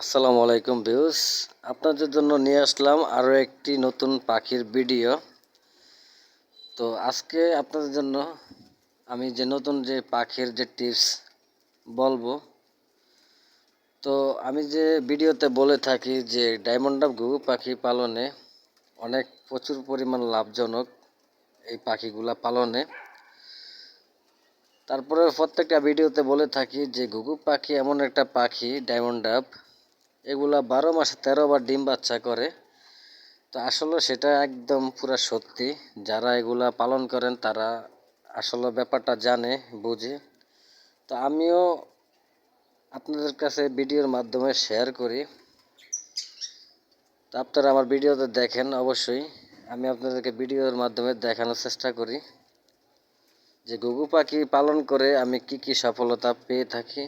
আসসালামু আলাইকুম ভিউস আপনাদের জন্য নিয়ে আসলাম আরও একটি নতুন পাখির ভিডিও। তো আজকে আপনাদের জন্য আমি যে নতুন যে পাখির যে টিপস বলব, তো আমি যে ভিডিওতে বলে থাকি যে ডায়মন্ড অফ ঘুঘু পাখি পালনে অনেক প্রচুর পরিমাণ লাভজনক এই পাখিগুলা পালনে। তারপরে প্রত্যেকটা ভিডিওতে বলে থাকি যে ঘুঘু পাখি এমন একটা পাখি, ডায়মন্ড ডাব। এগুলা বারো মাসে তেরো বার ডিম বাচ্চা করে। তো আসলে সেটা একদম পুরা সত্যি। যারা এগুলা পালন করেন, তারা আসলে ব্যাপারটা জানে, বুঝে। তো আমিও আপনাদের কাছে ভিডিওর মাধ্যমে শেয়ার করি। তো আপনারা আমার ভিডিওতে দেখেন অবশ্যই। আমি আপনাদেরকে ভিডিওর মাধ্যমে দেখানোর চেষ্টা করি। যে ঘুঘু পাখি পালন করে আমি কি কি সফলতা পেয়ে থাকি।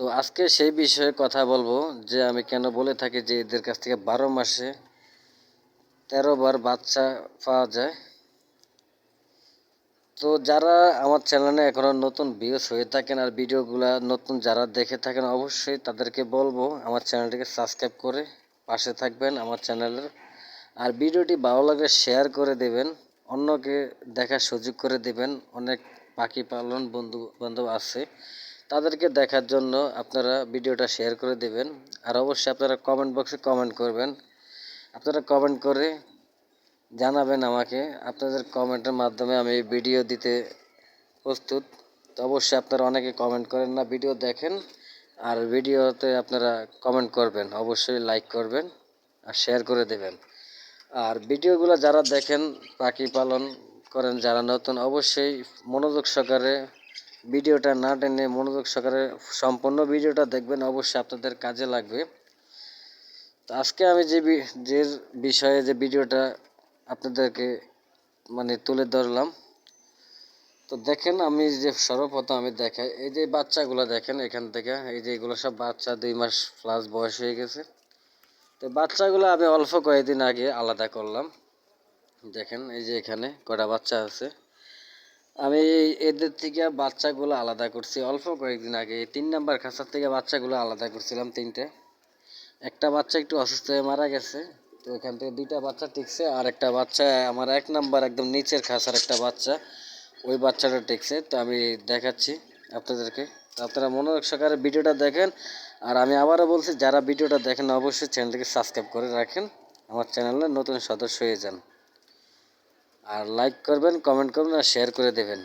তো আজকে সেই বিষয়ে কথা বলব যে আমি কেন বলে থাকি যে এদের কাছ থেকে বারো মাসে তেরো বার বাচ্চা পাওয়া যায়। তো যারা আমার চ্যানেলে এখনও নতুন ভিউস হয়ে থাকেন আর ভিডিওগুলা নতুন যারা দেখে থাকেন, অবশ্যই তাদেরকে বলব আমার চ্যানেলটিকে সাবস্ক্রাইব করে পাশে থাকবেন আমার চ্যানেলের। আর ভিডিওটি ভালো লাগলে শেয়ার করে দেবেন, অন্যকে দেখার সুযোগ করে দেবেন। অনেক পাখি পালন বন্ধু বান্ধব আছে। তাদেরকে দেখার জন্য আপনারা ভিডিওটা শেয়ার করে দেবেন। আর অবশ্যই আপনারা কমেন্ট বক্সে কমেন্ট করবেন। আপনারা কমেন্ট করে জানাবেন আমাকে। আপনাদের কমেন্টের মাধ্যমে আমি ভিডিও দিতে প্রস্তুত। তো অবশ্যই আপনারা অনেকে কমেন্ট করেন না ভিডিও দেখেন। আর ভিডিওতে আপনারা কমেন্ট করবেন। অবশ্যই লাইক করবেন আর শেয়ার করে দেবেন। আর ভিডিওগুলো যারা দেখেন, পাখি পালন করেন, যারা নতুন, অবশ্যই মনোযোগ সহকারে ভিডিওটা না টেনে মনোযোগ সহকারে সম্পূর্ণ ভিডিওটা দেখবেন, অবশ্যই আপনাদের কাজে লাগবে। তো আজকে আমি যে যে বিষয়ে যে ভিডিওটা আপনাদেরকে মানে তুলে ধরলাম, তো দেখেন আমি যে সর্বপ্রথম আমি দেখাই, এই যে বাচ্চাগুলো দেখেন এখান থেকে, এই যে এগুলো সব বাচ্চা দুই মাস প্লাস বয়স হয়ে গেছে। তো বাচ্চাগুলো আমি অল্প কয়েকদিন আগে আলাদা করলাম। দেখেন এই যে এখানে কটা বাচ্চা আছে। আমি এদের থেকে বাচ্চাগুলো আলাদা করছি। অল্প কয়েকদিন আগে তিন নাম্বার খাঁচার থেকে বাচ্চাগুলো আলাদা করছিলাম তিনটে। একটা বাচ্চা একটু অসুস্থ হয়ে মারা গেছে, তো এখান থেকে দুইটা বাচ্চা টিকছে আর একটা বাচ্চা আমার এক নাম্বার একদম নিচের খাঁচার একটা বাচ্চা, ওই বাচ্চাটা টিকছে। তো আমি দেখাচ্ছি আপনাদেরকে। আপনারা মনোযোগ সহকারে ভিডিওটা দেখেন। আর আমি আবারও বলছি, যারা ভিডিওটা দেখেন, অবশ্যই চ্যানেলটিকে সাবস্ক্রাইব করে রাখেন। আমার চ্যানেলে নতুন সদস্য হয়ে যান। আর লাইক করবেন কমেন্ট করবেন আর শেয়ার করে দেবেন।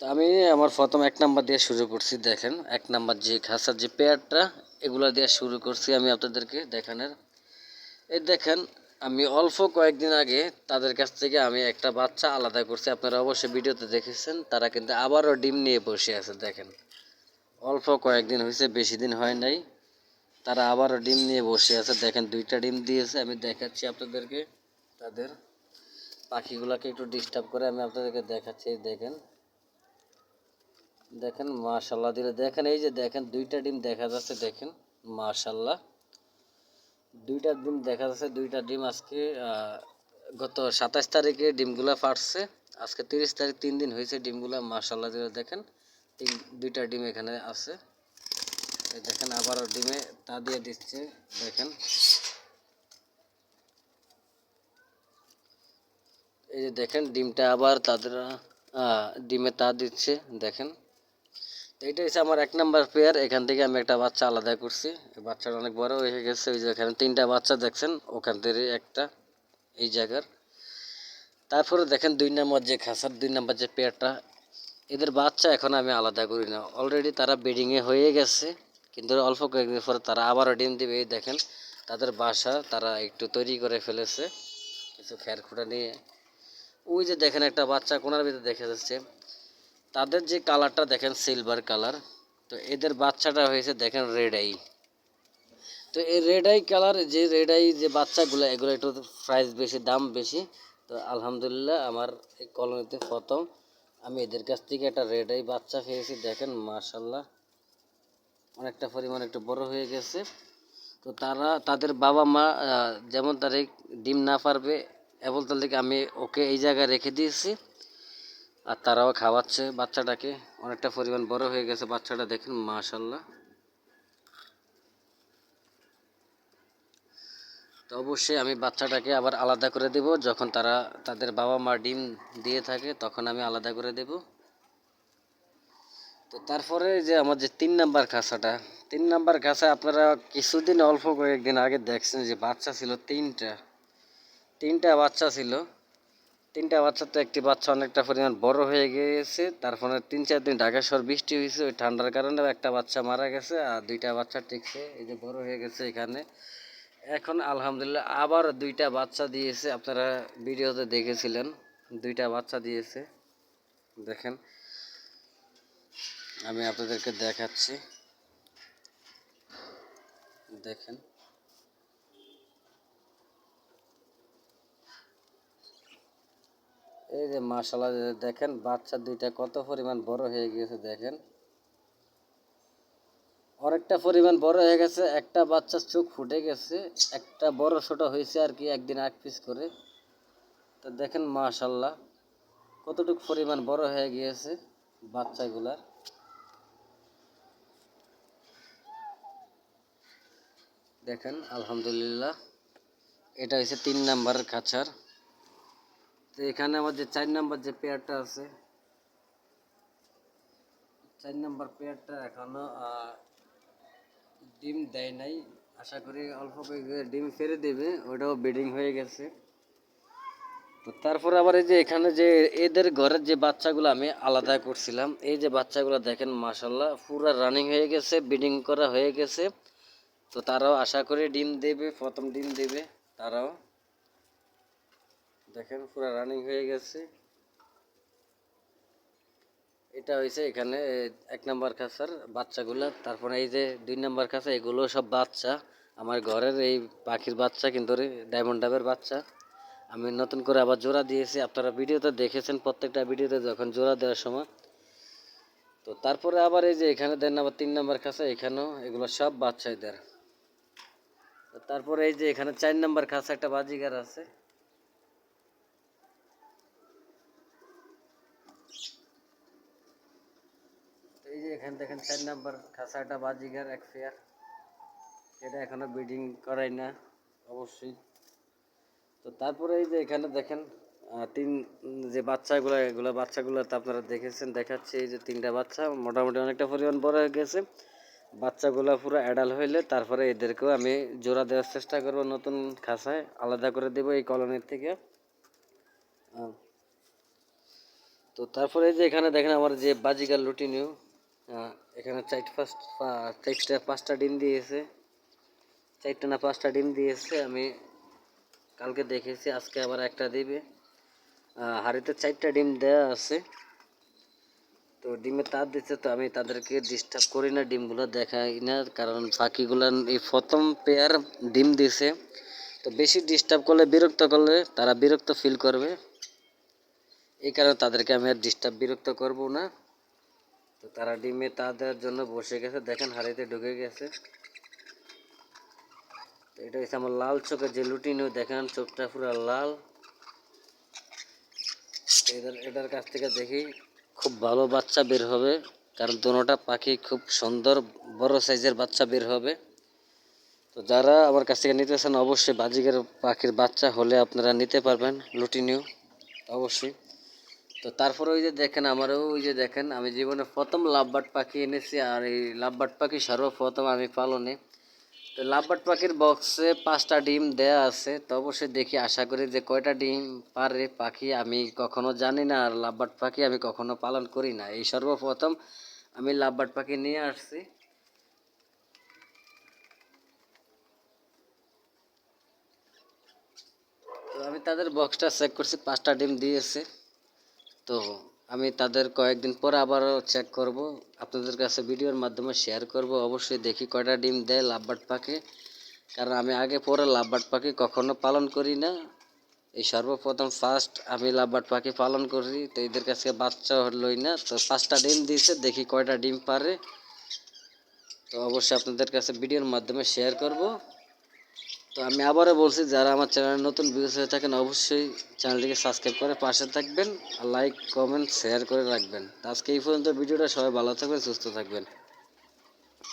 তো আমি আমার প্রথম এক নাম্বার দিয়ে শুরু করছি, দেখেন। এক নাম্বার যে খাসার যে পেয়ারটা এগুলো দিয়ে শুরু করছি আমি আপনাদেরকে দেখানোর। এই দেখেন, আমি অল্প কয়েকদিন আগে তাদের কাছ থেকে আমি একটা বাচ্চা আলাদা করছি। আপনারা অবশ্যই ভিডিওতে দেখেছেন, তারা কিন্তু আবারও ডিম নিয়ে বসে আছে, দেখেন। অল্প কয়েকদিন হয়েছে, বেশি দিন হয় নাই। তারা আবারও ডিম নিয়ে বসে আছে, দেখেন, দুইটা ডিম দিয়েছে। আমি দেখাচ্ছি আপনাদেরকে তাদের। পাখিগুলোকে একটু ডিস্টার্ব করে আমি আপনাদেরকে দেখাচ্ছি দেখেন। দেখেন মাশাল্লাহ দিলে দেখেন, এই যে দেখেন, দুইটা ডিম দেখা যাচ্ছে, দেখেন মাশাল্লাহ দুইটা ডিম দেখা যাচ্ছে, দুইটা ডিম আজকে গত সাতাশ তারিখে ডিমগুলা ফাটছে। আজকে তিরিশ তারিখ, তিন দিন হয়েছে ডিমগুলা মাশাল্লাহ দিলে দেখেন, তিন, দুইটা ডিম এখানে আছে। দেখেন, আবারও ডিমে তা দিয়ে দিচ্ছে, দেখেন। এই যে দেখেন, ডিমটা আবার তাদের ডিমে তা দিচ্ছে, দেখেন। এটা হচ্ছে আমার এক নাম্বার পেয়ার এখান থেকে আমি একটা বাচ্চা আলাদা করছি। বাচ্চাটা অনেক বড় হয়ে গেছে ওই যে এখানে তিনটা বাচ্চা দেখছেন, ওখান থেকে একটা, এই জায়গার। তারপরে দেখেন, দুই নম্বর যে খাসার দুই নম্বর যে পেয়ারটা এদের বাচ্চা এখন আমি আলাদা করি না। অলরেডি তারা বেডিংয়ে হয়ে গেছে, কিন্তু অল্প কয়েকদিন পরে তারা আবারও ডিম দিবে। এই দেখেন, তাদের বাসা তারা একটু তৈরি করে ফেলেছে। কিছু খের খুঁটা নিয়ে ওই যে দেখেন একটা বাচ্চা কোনার ভিতরে দেখা যাচ্ছে। তাদের যে কালারটা দেখেন সিলভার কালার তো এদের বাচ্চাটা হয়েছে দেখেন রেড আই তো এই রেড আই কালার যে রেড আই যে বাচ্চাগুলো, এগুলো একটু প্রাইস বেশি, দাম বেশি। তো আলহামদুলিল্লাহ আমার এই কলোনিতে প্রথম। আমি এদের কাছ থেকে একটা রেড আই বাচ্চা পেয়েছি, দেখেন মার্শাল্লাহ অনেকটা পরিমাণ একটু বড় হয়ে গেছে। তো তারা, তাদের বাবা মা যেমন তার ডিম না পারবে এবলতাল থেকে আমি ওকে এই জায়গায় রেখে দিয়েছি। আর তারাও খাওয়াচ্ছে বাচ্চাটাকে। অনেকটা পরিমাণ বড় হয়ে গেছে বাচ্চাটা, দেখুন মাশাল্লাহ তো অবশ্যই আমি বাচ্চাটাকে আবার আলাদা করে দেব। যখন তারা, তাদের বাবা মা ডিম দিয়ে থাকে, তখন আমি আলাদা করে দেব। তো তারপরে যে আমার যে তিন নাম্বার খাসাটা, তিন নাম্বার খাসা আপনারা কিছুদিন অল্প কয়েকদিন আগে দেখছেন যে বাচ্চা ছিল তিনটা। তিনটা বাচ্চা ছিল। তিনটা বাচ্চা তো একটি বাচ্চা অনেকটা পরিমাণ বড় হয়ে গিয়েছে। তারপরে তিন চার দিন ঢাকা শহর বৃষ্টি হয়েছে, ওই ঠান্ডার কারণে একটা বাচ্চা মারা গেছে আর দুইটা বাচ্চা টিকছে। এই যে বড় হয়ে গেছে এখানে। এখন আলহামদুলিল্লাহ আবার দুইটা বাচ্চা দিয়েছে। আপনারা ভিডিওতে দেখেছিলেন, দুইটা বাচ্চা দিয়েছে। দেখেন, আমি আপনাদেরকে দেখাচ্ছি। দেখেন। এই যে মাশাল্লাহ দেখেন, বাচ্চা দুইটা কত পরিমাণ বড় হয়ে গিয়েছে দেখেন। অনেকটা পরিমাণ বড় হয়ে গেছে, একটা বাচ্চার চোখ ফুটে গেছে, একটা বড় ছোট হয়েছে আর কি, একদিন এক পিস করে। তো দেখেন মাশাল্লাহ কতটুকু পরিমাণ বড় হয়ে গিয়েছে বাচ্চাগুলার। দেখেন, আলহামদুলিল্লাহ, এটা হচ্ছে তিন নাম্বারের খাঁচার। তো এখানে আমার যে চার নাম্বার যে পেয়ারটা আছে, চার নাম্বার পেয়ারটা এখনও ডিম দেয় নাই। আশা করি অল্প ডিম ফেরে দেবে, ওটাও ব্রিডিং হয়ে গেছে। তো তারপরে আবার এই যে এখানে যে এদের ঘরের যে বাচ্চাগুলো আমি আলাদা করছিলাম, এই যে বাচ্চাগুলো দেখেন মাসাল্লাহ পুরো রানিং হয়ে গেছে ব্রিডিং করা হয়ে গেছে। তো তারাও আশা করি ডিম দেবে, প্রথম ডিম দেবে, তারাও। দেখেন, পুরো রানিং হয়ে গেছে। এটা হয়েছে এখানে এক নম্বর খাঁচার বাচ্চাগুলো। তারপরে এই যে দুই নম্বর খাঁচা, এগুলো সব বাচ্চা। আমার ঘরের এই পাখির বাচ্চা, কিন্তু ডায়মন্ড ডাবের বাচ্চা। আমি নতুন করে আবার জোড়া দিয়েছি। আপনারা ভিডিওতে দেখেছেন, প্রত্যেকটা ভিডিওতে যখন জোড়া দেওয়ার সময়। তো তারপরে আবার এই যে এখানে দেন আবার তিন নম্বর খাঁচা, এখানেও এগুলো সব বাচ্চা এদের তারপরে এই যে এখানে চার নম্বর খাঁচা, একটা বাজিগার আছে। যে এখানে দেখেন চার নাম্বার খাসাটা বাজিগার এক ফেয়ার এটা এখনও ব্রিডিং করাই না, অবশ্যই। তো তারপরে এই যে এখানে দেখেন তিন যে বাচ্চাগুলো, এগুলো বাচ্চাগুলো তো আপনারা দেখেছেন, দেখাচ্ছে, এই যে তিনটা বাচ্চা, মোটামুটি অনেকটা পরিমাণ বড় হয়ে গেছে। বাচ্চাগুলো পুরো অ্যাডাল হইলে তারপরে এদেরকেও আমি জোড়া দেওয়ার চেষ্টা করব নতুন খাসায়, আলাদা করে দেবো এই কলোনির থেকে। তো তারপরে এই যে এখানে দেখেন আমার যে বাজিগার লুটিনিও এখানে চারটে ফার্স্ট চারটা পাঁচটা ডিম দিয়েছে। চারটা না পাঁচটা ডিম দিয়েছে, আমি কালকে দেখেছি, আজকে আবার একটা দিবে। হাঁড়িতে চারটা ডিম দেওয়া আছে। তো ডিমে তার দিচ্ছে, তো আমি তাদেরকে ডিস্টার্ব করি না, ডিমগুলো দেখাই না, কারণ পাখিগুলো এই প্রথম পেয়ার ডিম দিছে। তো বেশি ডিস্টার্ব করলে, বিরক্ত করলে তারা বিরক্ত ফিল করবে। এই কারণে তাদেরকে আমি আর ডিস্টার্ব বিরক্ত করব না। তো তারা ডিমে তা দেওয়ার জন্য বসে গেছে। দেখেন হাড়িতে ঢুকে গেছে। তো এটা হচ্ছে আমার লাল চোখের যে লুটিনিও দেখেন, চোখটা পুরো লাল। এদের এটার কাছ থেকে দেখি খুব ভালো বাচ্চা বের হবে, কারণ দুটোটা পাখি খুব সুন্দর বড় সাইজের বাচ্চা বের হবে। তো যারা আমার কাছ থেকে নিতে চান, অবশ্যই বাজিকের পাখির বাচ্চা হলে আপনারা নিতে পারবেন লুটিনিও অবশ্যই। তো তারপরে ওই যে দেখেন আমারও ওই যে দেখেন, আমি জীবনে প্রথম লাভবার্ড পাখি এনেছি আর এই লাভবার্ড পাখি সর্বপ্রথম আমি পালনে। তো লাভবার্ড পাখির বক্সে পাঁচটা ডিম দেয়া আছে, তো অবশ্যই দেখি, আশা করি যে কয়টা ডিম পারে পাখি আমি কখনো জানি না, আর লাভবার্ড পাখি আমি কখনো পালন করি না। এই সর্বপ্রথম আমি লাভবার্ড পাখি নিয়ে আসছি। তো আমি তাদের বক্সটা চেক করছি, পাঁচটা ডিম দিয়েছে। তো আমি তাদের কয়েকদিন পরে আবারও চেক করব। আপনাদের কাছে ভিডিওর মাধ্যমে শেয়ার করব। অবশ্যই দেখি কয়টা ডিম দেয় লাভবার্ড পাখি কারণ আমি আগে পরে লাভবার্ড পাখি কখনো পালন করি না। এই সর্বপ্রথম ফার্স্ট আমি লাভবার্ড পাখি পালন করি। তো এদের কাছে বাচ্চা লই না। তো পাঁচটা ডিম দিয়েছে, দেখি কয়টা ডিম পারে। তো অবশ্যই আপনাদের কাছে ভিডিওর মাধ্যমে শেয়ার করব। তো আমি আবারও বলছি, যারা আমার চ্যানেলে নতুন ভিডিও হয়ে থাকেন, অবশ্যই চ্যানেলটিকে সাবস্ক্রাইব করে পাশে থাকবেন, আর লাইক, কমেন্ট, শেয়ার করে রাখবেন। আজকে এই পর্যন্ত ভিডিওটা, সবাই ভালো থাকবেন, সুস্থ থাকবেন।